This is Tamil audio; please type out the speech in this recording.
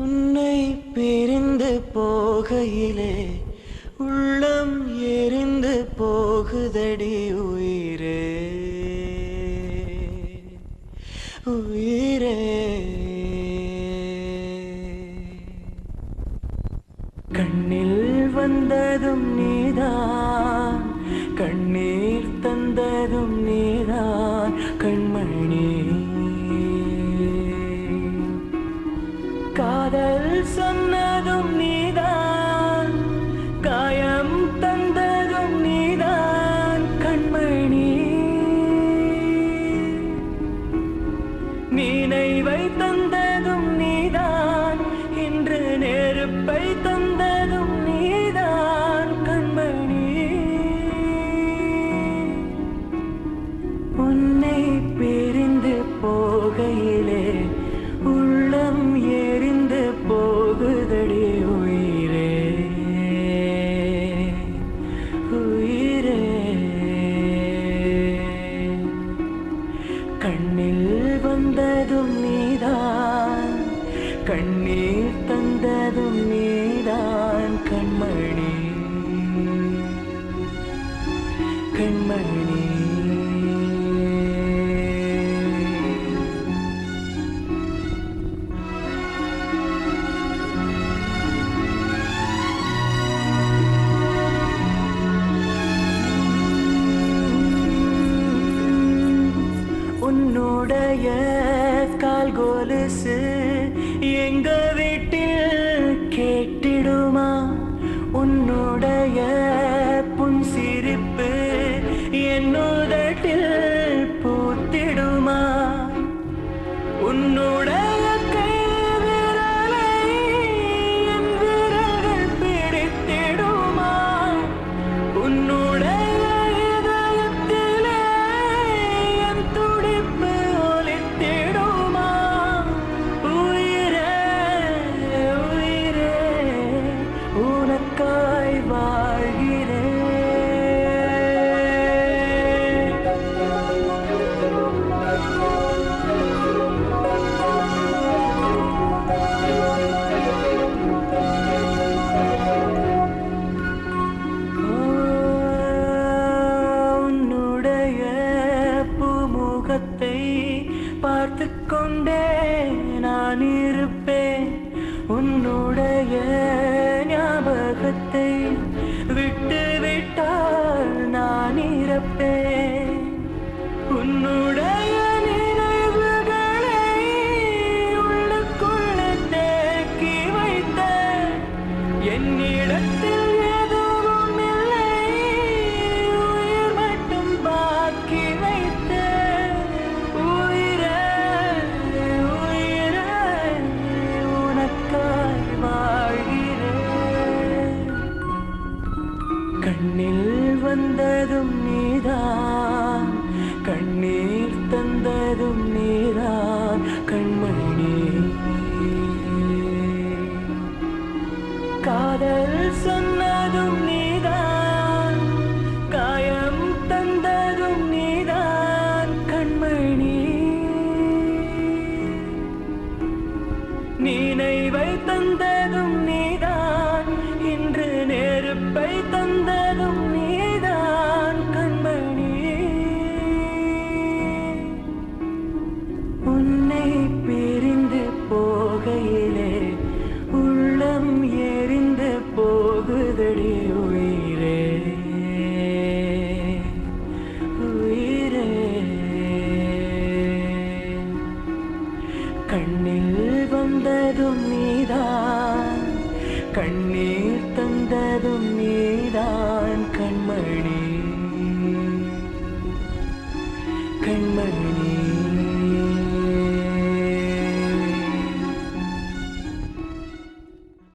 உன்னை பிரிந்து போகையிலே உள்ளம் எரிந்து போகுதடி உயிரே. உயிரே. கண்ணில் வந்ததும் நீதான் கண்ணீர் தந்ததும் நீதான். நினைவை தந்ததும் நீதான். கண்ணீர் தந்ததும் நீதான் கண்மணி. கண்மணி. உன்னுடைய கால் கொலுசு எங்க பார்த்து கொண்டே நான் இருப்பேன். உன்னுடைய ஞாபகத்தை விட்டு விட்டால் நான் இறப்பேன். காதல் சொன்னதும் நீதான். காயம் தந்ததும் நீதான். கண்மணி நினைவை தந்ததும் நீதான். இன்று நெருப்பை கண்ணில் நீதான். கண்ணீர்